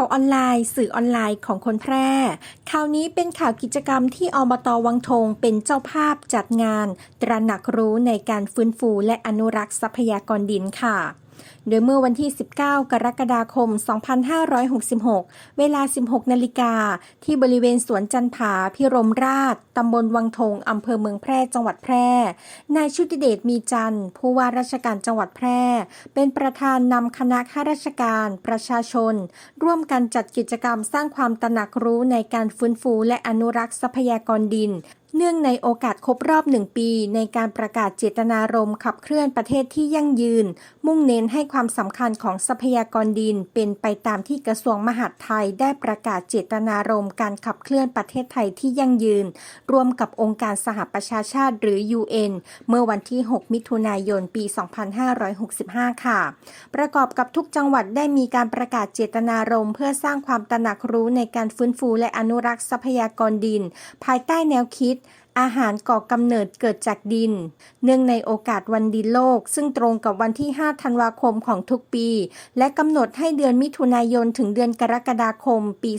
ข่าวออนไลน์ สื่อออนไลน์ของคนแพร่ ข่าวนี้เป็นข่าวกิจกรรมที่อบตวังทงเป็นเจ้าภาพจัดงาน ตระหนักรู้ในการฟื้นฟูและอนุรักษ์ทรัพยากรดินค่ะ โดยเมื่อวันที่ 19 กรกฎาคม 2566 เวลา 16 นาฬิกา ที่บริเวณสวนจันผาพิรมราช ตำบลวังทง อำเภอเมืองแพร่ จังหวัดแพร่ นายชุติเดชมีจันทร์ ผู้ว่าราชการจังหวัดแพร่ เป็นประธานนำคณะข้าราชการ ประชาชน ร่วมกันจัดกิจกรรมสร้างความตระหนักรู้ในการฟื้นฟูและอนุรักษ์ทรัพยากรดิน เนื่องในโอกาสครบรอบหนึ่งปีในการประกาศเจตนารมณ์ขับเคลื่อนประเทศที่ยั่งยืน มุ่งเน้นให้ความสำคัญของทรัพยากรดิน เป็นไปตามที่กระทรวงมหาดไทยได้ประกาศเจตนารมณ์การขับเคลื่อนประเทศไทยที่ยั่งยืน ร่วมกับองค์การสหประชาชาติหรือ UN เมื่อวันที่ 6 มิถุนายน ปี 2565 ค่ะ ประกอบกับทุกจังหวัดได้มีการประกาศเจตนารมณ์เพื่อสร้างความตระหนักรู้ในการฟื้นฟูและอนุรักษ์ทรัพยากรดิน ภายใต้แนวคิด อาหารก่อกำเนิดเกิดจากดิน เนื่องในโอกาสวันดินโลก ซึ่งตรงกับวันที่ 5 ธันวาคมของทุกปี และกำหนดให้เดือนมิถุนายนถึงเดือนกรกฎาคม ปี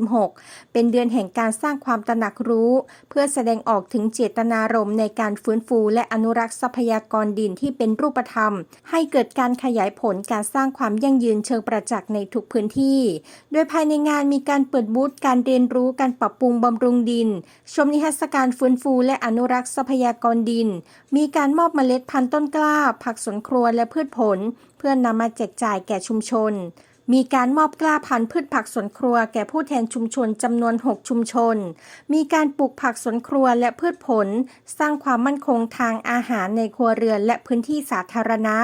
2566 เป็นเดือนแห่งการสร้างความตระหนักรู้ เพื่อแสดงออกถึงเจตนารมณ์ในการฟื้นฟู และอนุรักษ์ทรัพยากรดินที่เป็นรูปธรรม ให้เกิดการขยายผลการสร้างความยั่งยืนเชิงประจักษ์ในทุกพื้นที่ โดยภายในงานมีการเปิดบูธการเรียนรู้การปรับปรุงบำรุงดิน ชมนิทรรศการฟื้นฟูและอนุรักษ์ทรัพยากรดิน มีการมอบเมล็ดพันธุ์ต้นกล้า ผักสวนครัวและพืชผล เพื่อนนำมาแจกจ่ายแก่ชุมชน มีการมอบกล้าพันธุ์พืชผักสวนครัวแก่ผู้แทนชุมชนจำนวน 6 ชุมชน มีการปลูกผักสวนครัวและพืชผล สร้างความมั่นคงทางอาหารในครัวเรือนและพื้นที่สาธารณะ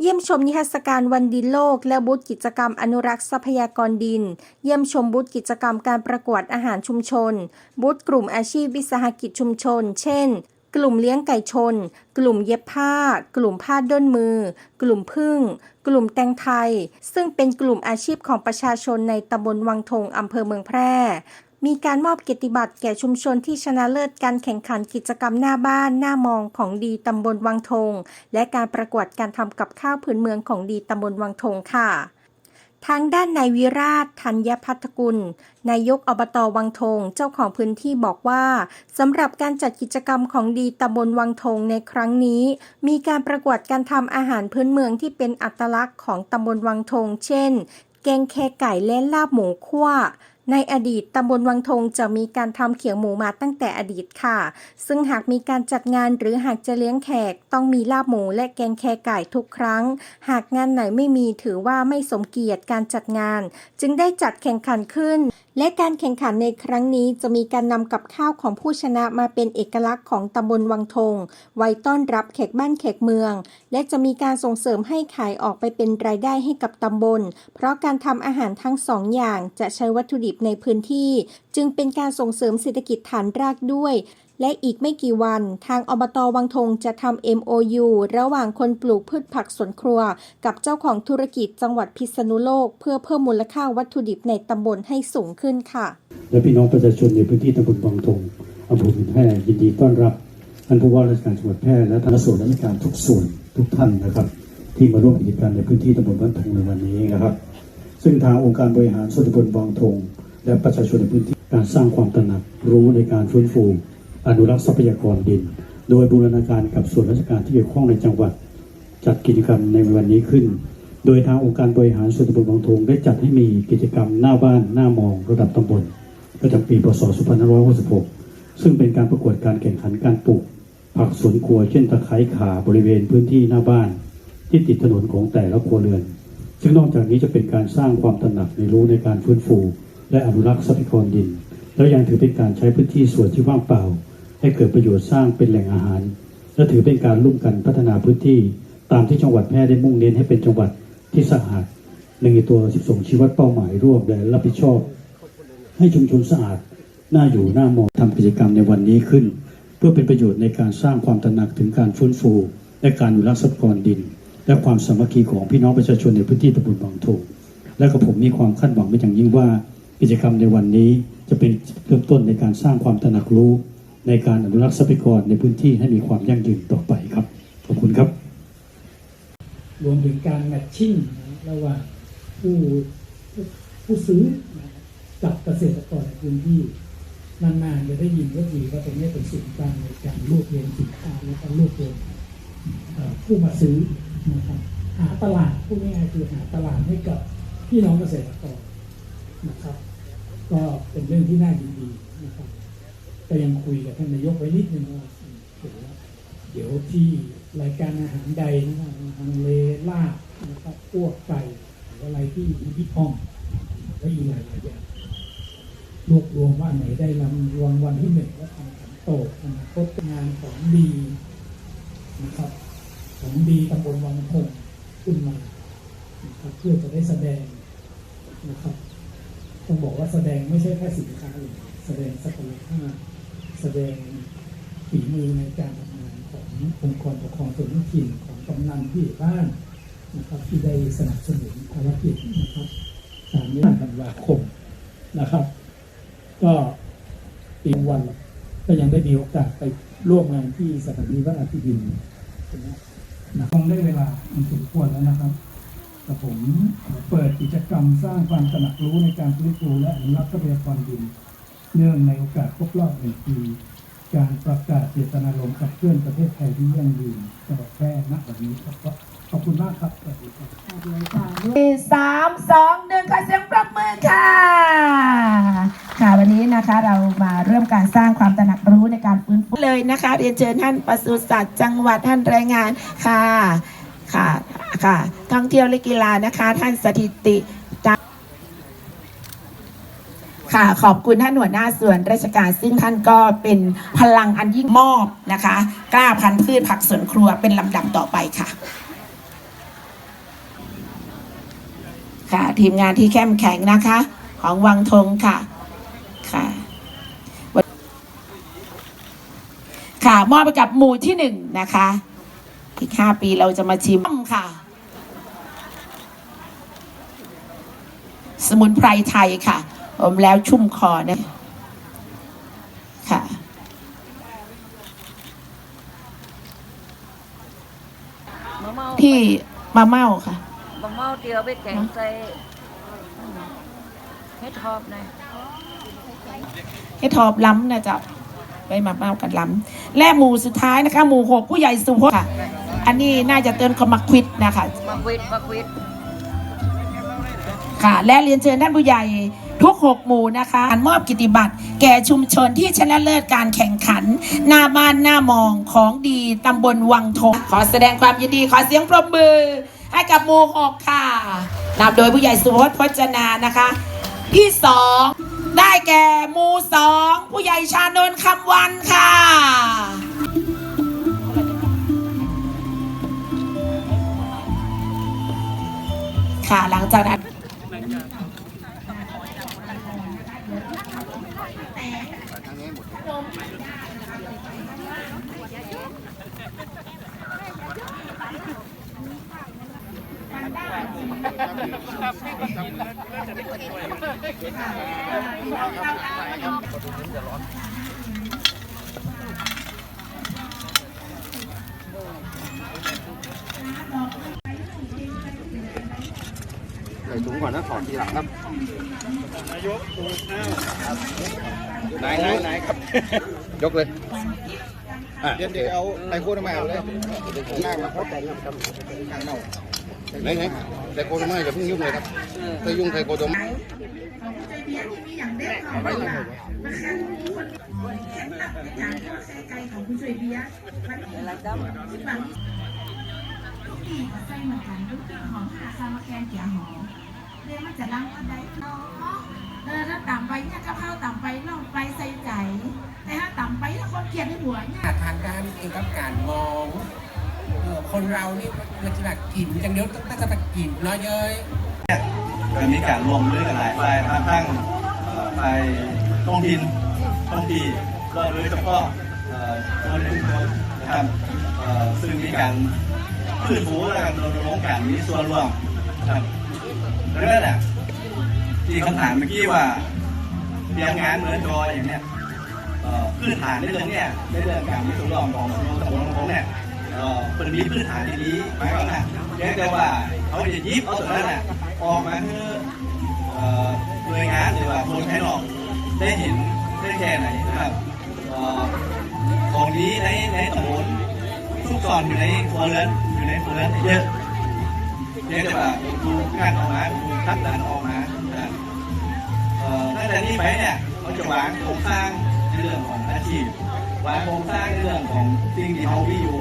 เยี่ยมชมนิทรรศการวันดินโลก และบูธกิจกรรมอนุรักษ์ทรัพยากรดิน เยี่ยมชมบูธกิจกรรมการประกวดอาหารชุมชน บูธกลุ่มอาชีพวิสาหกิจชุมชน เช่น กลุ่มเลี้ยงไก่ชน กลุ่มเย็บผ้า กลุ่มผ้าด้นมือ กลุ่มพึ่ง กลุ่มแตงไทย ซึ่งเป็นกลุ่มอาชีพของประชาชนในตำบลวังทงอำเภอเมืองแพร่มีการมอบเกียรติบัตรแก่ชุมชนที่ชนะเลิศการแข่งขันกิจกรรมหน้าบ้านหน้ามองของดีตำบลวังทง และการประกวดการทำกับข้าวพื้นเมืองของดีตำบลวังทงค่ะ ทางด้านนายวิราชธัญพัฒกุล นายกอบตวังทงเจ้าของพื้นที่บอกว่าสำหรับการจัดกิจกรรมของดีตำบลวังทงในครั้งนี้ มีการประกวดการทำอาหารพื้นเมืองที่เป็นอัตลักษณ์ของตำบลวังทง เช่น แกงแคไก่และลาบหมูคั่ว ในอดีตตำบลวังทงจะมีการทำเขียงหมูมาตั้งแต่อดีตค่ะ ซึ่งหากมีการจัดงานหรือหากจะเลี้ยงแขก ต้องมีลาบหมูและแกงแคไก่ทุกครั้ง หากงานไหนไม่มีถือว่าไม่สมเกียรติการจัดงาน จึงได้จัดแข่งขันขึ้น และการแข่งขันในครั้งนี้จะมีการนำกับข้าวของผู้ชนะมาเป็นเอกลักษณ์ของตำบลวังทง ไว้ต้อนรับแขกบ้านแขกเมือง และจะมีการส่งเสริมให้ขายออกไปเป็นรายได้ให้กับตำบล เพราะการทำอาหารทั้งสองอย่างจะใช้วัตถุดิบในพื้นที่ จึงเป็นการส่งเสริมเศรษฐกิจฐานรากด้วย และอีกไม่กี่วัน ทางอบตวังทงจะทำ MOU ระหว่างคนปลูกพืชผักสวนครัว กับเจ้าของธุรกิจจังหวัดพิษณุโลก เพื่อเพิ่มมูลค่าวัตถุดิบในตำบลให้สูงขึ้นค่ะ และพี่น้องประชาชนในพื้นที่ตำบลบางทงอำเภอแพร่ยินดีต้อนรับท่านผู้ว่าราชการจังหวัดแพร่และท่านส่วนราชการทุกส่วนทุกท่านนะครับ ที่มาร่วมกิจกรรมในพื้นที่ตำบลบางทงในวันนี้นะครับ ซึ่งทางองค์การบริหารส่วนตำบลบางทงและประชาชนในพื้นที่การสร้างความตระหนักรู้ในการฟื้นฟู อนุรักษ์ทรัพยากรดิน โดยบูรณาการกับส่วนราชการที่เกี่ยวข้องในจังหวัด จัดกิจกรรมในวันนี้ขึ้น โดยทางองค์การบริหารส่วนตำบลบางทงได้จัดให้มีกิจกรรมหน้าบ้านหน้ามองระดับตำบลประจำปีพศ 2566 ซึ่งเป็นการประกวดการแข่งขันการปลูก ผักสวนครัวเช่นตะไคร้ขาบริเวณพื้นที่หน้าบ้าน ที่ติดถนนของแต่ละครัวเรือน ซึ่งนอกจากนี้จะเป็นการสร้างความตระหนักในรู้ในการฟื้นฟู และอนุรักษ์ทรัพยากรดิน แล้วยังถือเป็นการใช้พื้นที่ส่วนที่ว่างเปล่า ให้เกิดประโยชน์สร้างเป็นแหล่งอาหาร และถือเป็นการร่วมกันพัฒนาพื้นที่ ตามที่จังหวัดแพร่ได้มุ่งเน้นให้เป็นจังหวัดที่สะอาดหนึ่งในตัว 12 ชีวัดเป้าหมายร่วมและรับผิดชอบ ให้ชุมชนสะอาดน่าอยู่น่ามองทำกิจกรรมในวันนี้ขึ้น เพื่อเป็นประโยชน์ในการสร้างความตระหนักถึงการฟื้นฟู และการอนุรักษ์ทรัพยากรดิน และความสามัคคีของพี่น้องประชาชนในพื้นที่ตำบลบางโถและกับผมมีความคาดหวังเป็นอย่างยิ่งว่า กิจกรรมในวันนี้จะเป็นเริ่มต้นในการสร้างความตระหนักรู้ ในการอนุรักษ์ทรัพยากรในพื้นที่ให้มีความยั่งยืนต่อไปครับ ขอบคุณครับ รวมถึงการแมทชิ่งระหว่างผู้ผู้ซื้อกับเกษตรกรในพื้นที่นานๆจะได้ยินก็ทีว่าตรงนี้เป็นศูนย์กลางในการรวบรวมสินค้าและก็รวบรวมเอ่อผู้มาซื้อนะครับหาตลาดพูดง่ายๆคือหาตลาดให้กับพี่น้องเกษตรกรนะครับ ก็เป็นเรื่องที่น่ายินดีนะครับ ก็ยังคุยกับท่านนายกไว้นิดนึงว่าเดี๋ยวที่รายการอาหารใดนะครับอาหารเลลาบนะครับพวกไก่หรืออะไรที่อยู่ที่ห้องและอีกหลายหลายอย่างรวบรวมว่าไหนได้รางวัลวันที่หนึ่งและทำขันโตกอนาคตงานของดีนะครับของดีตำบลวังพงขึ้นมานะครับเพื่อจะได้แสดงนะครับต้องบอกว่าแสดงไม่ใช่แค่สินค้าเลยแสดงศักยภา แสดงฝีมือในการทำงานขององค์กรปกครองส่วนท้องถิ่นของกำนันผู้ใหญ่บ้านนะครับที่ได้สนับสนุนภารกิจนะครับตามนี้ธันวาคมนะครับ ก็ปีวันก็ยังได้มีโอกาสไปร่วมงานที่สถานีวัดอาทิตย์ดินนะคงได้เวลาอันสมควรแล้วนะครับกับผมเปิดกิจกรรมสร้างความตระหนักรู้ในการฟื้นฟูและอนุรักษ์ทรัพยากรดิน เนื่องในโอกาสครบรอบหนึ่งปี การประกาศเจตนารมณ์ขับเคลื่อนประเทศไทยที่ยั่งยืนจังหวัดแพร่ณวันนี้ครับขอบคุณมากครับสวัสดีครับสามสองหนึ่งขอเสียงปรบมือค่ะ ค่ะวันนี้นะคะเรามาเริ่มการสร้างความตระหนักรู้ในการฟื้นฟูเลยนะคะ เรียนเชิญท่านปศุสัตว์จังหวัดท่านแรงงานค่ะค่ะค่ะท่องเที่ยวและกีฬานะคะ ท่านสถิติ ค่ะขอบคุณท่านหัวหน้าส่วนราชการ ซึ่งท่านก็เป็นพลังอันยิ่งมอบนะคะ กล้าพันธุ์พืชผักสวนครัวเป็นลำดับต่อไปค่ะ ค่ะทีมงานที่เข้มแข็งนะคะ ของวังธงค่ะค่ะค่ะมอบไปกับหมู่ที่หนึ่งนะคะอีกห้าปีเราจะมาชิมค่ะ สมุนไพรไทยค่ะ อมแล้วชุ่มคอนะค่ะ มะเมาที่มาเม่าค่ะ มะเมาเดียวไปแกงใส่ให้ทอบหน่อยให้ทอบล้ำนะจ๊ะไปมาเมากันล้ำและหมู่สุดท้ายนะคะ หมู่หกผู้ใหญ่สุพจน์ค่ะ อันนี้น่าจะเตือนคอมักควิดนะคะมักวิดมักวิดค่ะ และเรียนเชิญท่านผู้ใหญ่ ทุกหกหมู่นะคะการมอบกิตติบัตรแก่ชุมชนที่ชนะเลิศการแข่งขัน หน้าบ้านหน้ามองของดีตำบลวังทงขอแสดงความยินดีขอเสียงปรบมือ ให้กับหมู่หกค่ะนำโดยผู้ใหญ่สุพจน์พจนานะคะ ที่สองได้แก่หมู่สองผู้ใหญ่ชานนท์คำวันค่ะ ค่ะหลังจากนั้น ใส่ถุงก่อนนะถอดทีหลังครับนายกไหนไหนไหนครับ ยกเลยเดี๋ยวเดี๋ยวเอาไตโคตรมาเอาเลยหน้ามาครับแต่ครับข้างเน่าไหนไหนไตโคตรมาอย่าเพิ่งยุ่งเลยครับถ้ายุ่งไตโคตรมาอะไรจ้ะใส่เหมือนกันทุกสิ่งของหาซามาแกนเกียหอม เรียนมาจากล้างวันใดเนาะเออถ้าต่ำไปเนี่ยก็เข้าต่ำไปล่องไปใส่ใจ แต่ถ้าต่ำไปถ้าคนเกลียดในหัวเนี่ยทางด้านเองกับการมองเอ่อคนเรานี่มันจะแบบกินอย่างเดียวต้องจะแบบกินเนาะเย้ยก็มีการรวมด้วยกันหลายฝ่ายมาทั้งเอ่อฝ่ายท้องถิ่นท้องที่ก็โดยเฉพาะเอ่อเจ้าหน้าที่ชุมชนนะครับเอ่อซึ่งมีการพื้นฟูและการรณรงค์การมีส่วนร่วมนะครับ ดังนั้นแหละที่คำถามเมื่อกี้ว่าเตรียมงานเหมือนจออย่างเนี้ยพื้นฐานในเรื่องเนี้ยในเรื่องการมีส่วนร่วมของชุมชนตำบลของเนี่ยเอ่อเป็นมีพื้นฐานดีๆหมายความว่าแค่แต่ว่าเขาจะยิบเอาส่วนนั้นน่ะออกมาคือเอ่ออ่อหน่วยงานหรือว่าคนภายนอกได้เห็นได้แค่ไหนนะครับเออของนี้ในในตำบลทุกซอนอยู่ในครัวเรือนอยู่ในครัวเรือนเยอะ เรียกได้ว่าดูงานออกมาดูทักดันออกมานะครับเอ่อตั้งแต่นี้ไปเนี่ยเขาจะวางโครงสร้างในเรื่องของอาชีพวางโครงสร้างในเรื่องของสิ่งที่เขามีอยู่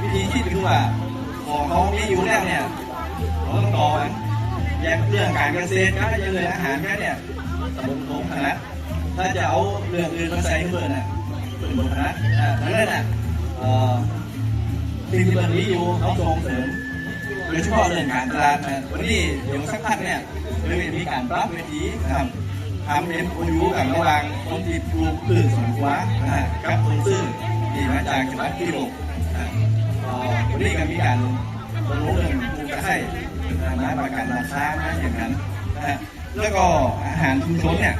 วิธีคิดคือว่าของเขามีอยู่แล้วเนี่ยเราต้องต่อมันแยกเรื่องการเกษตรการเรื่องอาหารแค่เนี่ยตำบลโคงนะถ้าจะเอาเรื่องอื่นมาใส่เพื่อนน่ะเป็นบทนะอ่าดังนั้นน่ะเอ่อสิ่งที่เพื่อนมีอยู่เขาส่งเสริม โดยเฉพาะเรื่องการตลาดนะวันนี้เดี๋ยวสักพักเนี่ยจะมีการปรับเวทีนะครับทำเอ็มโอยูกับระหว่างคนที่ปลูกพืชสวนครัวนะกับคนซื้อที่มาจากจังหวัดพิโลกวันนี้ก็มีการลงเรื่องปลูกกระไห้นะประกันราคานะอย่างนั้นนะแล้วก็อาหารชุมชนเนี่ย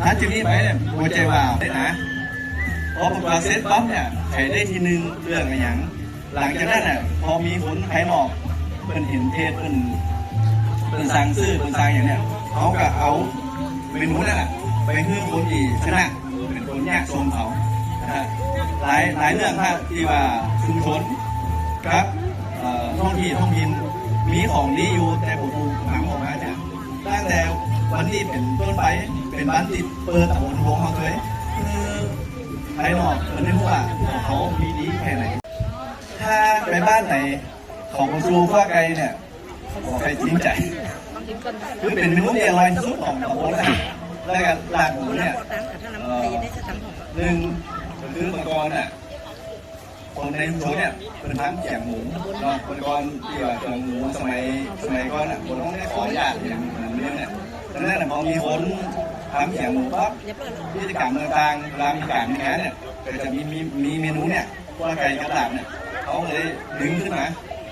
ถ้าจุดนี้ไปเนี่ยหัวใจว่าได้นะพอประกาเสร็จปั๊บเนี่ยใครได้ทีนึงเรื่องอะไรอย่าง หลังจากนั้นน่ะพอมีผลภายนอกเป็นเห็นเพจเป็นเป็นสังซื้อเป็นสั่งอย่างเนี้ยเขาก็เอาเมนูนั่นแหละไปให้คนที่ชนะเป็นคนยากจนเขานะฮะหลายหลายเรื่องครับที่ว่าชุมชนครับท้องที่ท้องถิ่นมีของดีอยู่แต่ผมถูกหามออกมาจากตั้งแต่วันที่เป็นต้นไปเป็นวันที่เปิดตะบนวงเขาเลยคือภายนอกมันไม่ว่าเขามีดีแค่ไหนาไปบ้านไหน ของคุณครูข้าไกลเนี่ยขอไปจริงใจคือเป็นเมนูที่อร่อยที่สุดของตำบลนะแล้วก็ลาบหมูเนี่ยเอ่อหนึ่งก็คือเมื่อก่อนน่ะคนในชุมชนเนี่ยเป็นทำแจกหมูเนาะเมื่อก่อนที่ว่าแจกหมูสมัยสมัยก่อนน่ะคนต้องได้ขออนุญาตอย่างนั้นเนี่ยดังนั้นน่ะพอมีคนทำแจกหมูปั๊บกิจกรรมต่างๆเวลามีการมีงานเนี่ยก็จะมีมีมีเมนูเนี่ยว่าไก่กระดาษเนี่ย เขาเลยดึงขึ้นมา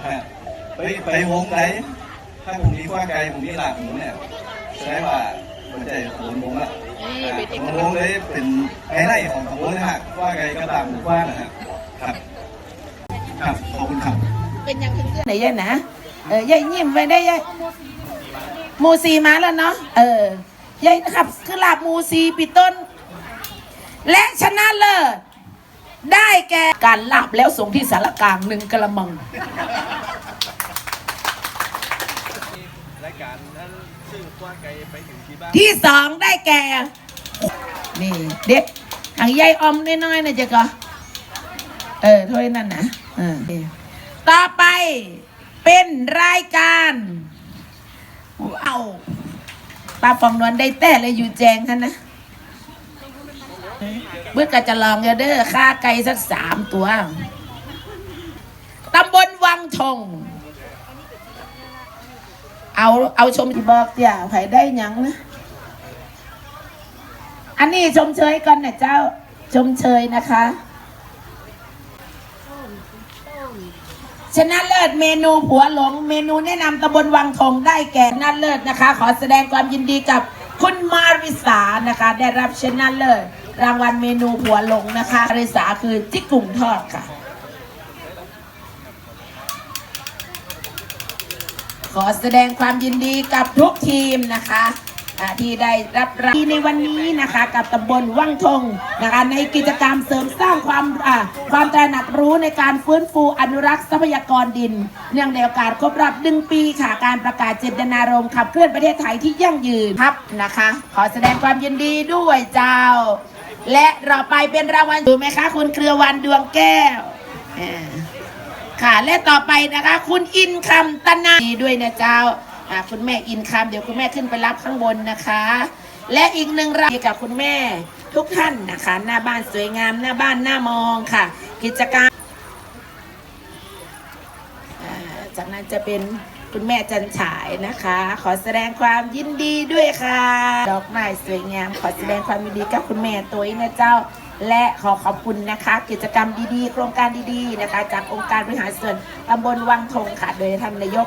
ฮะไปไปวงไหนถ้าผมมีข้าไก่ผมมีหลาบหมูเนี่ยแสดงว่าหัวใจของผมละผมวงเลยเป็นไฮไลท์ของของผมนะฮะข้าไก่กระดาษหมูกว้างนะฮะครับครับขอบคุณครับไหนยายนะเออยายยิ้มไปได้ยายหมูซีมาแล้วเนาะเออยายนะครับคือลาบหมูซีปีต้น และชนะเลิศ ได้แก่การลาบแล้วส่งที่สารกลางหนึ่งกระมังรายการนั้นซื้อข้าไก่ไปถึงที่บ้านที่สองได้แก่ นี่เด็กหางยายออมน้อยๆนะจ๊ะก็เออถ้วยนั่นนะเออต่อไปเป็นรายการว้าวปลาฟองนวลได้แต่เลยอยู่แจงท่านนะเมื่อกะจะลองเด้อค่าไก่สักสามตัวตำบลวังทงเอาเอาชมที่บอกอย่าใครได้ยังนะอันนี้ชมเชยกันนะเจ้าชมเชยนะคะ ชนะเลิศเมนูผัวหลง เมนูแนะนำตำบลวังทองได้แก่ชนะเลิศนะคะ ขอแสดงความยินดีกับคุณมาริสานะคะ ได้รับชนะเลิศ รางวัลเมนูผัวหลงนะคะมาริสาคือจิกกุ่งทอดค่ะ ขอแสดงความยินดีกับทุกทีมนะคะที่ได้รับรางวัลในวันนี้นะคะ กับตำบลวังทงนะคะในกิจกรรมเสริมสร้างความความตระหนักรู้ในการฟื้นฟูอนุรักษ์ทรัพยากรดิน เนื่องในโอกาสครบรอบหนึ่งปีค่ะการประกาศเจตนารมณ์ขับเคลื่อนประเทศไทยที่ยั่งยืนครับนะคะ ขอแสดงความยินดีด้วยเจ้า และเราไปเป็นรางวัลดูไหมคะ คุณเครือวันดวงแก้วค่ะ และต่อไปนะคะ คุณอินคำตนาด้วยนะเจ้าคุณแม่อินคำเดี๋ยวคุณแม่ขึ้นไปรับข้างบนนะคะ และอีกหนึ่งรายกับคุณแม่ทุกท่านนะคะ หน้าบ้านสวยงามหน้าบ้านหน้ามองค่ะ กิจการอ่าจากนั้นจะเป็น คุณแม่จันฉายนะคะ ขอแสดงความยินดีด้วยค่ะ ดอกไม้สวยงาม ขอแสดงความยินดีกับคุณแม่ตัวเองนะเจ้า และขอขอบคุณนะคะ กิจกรรมดีๆ โครงการดีๆนะคะ จากองค์การบริหารส่วนตำบลวังทงค่ะ โดยท่านนายก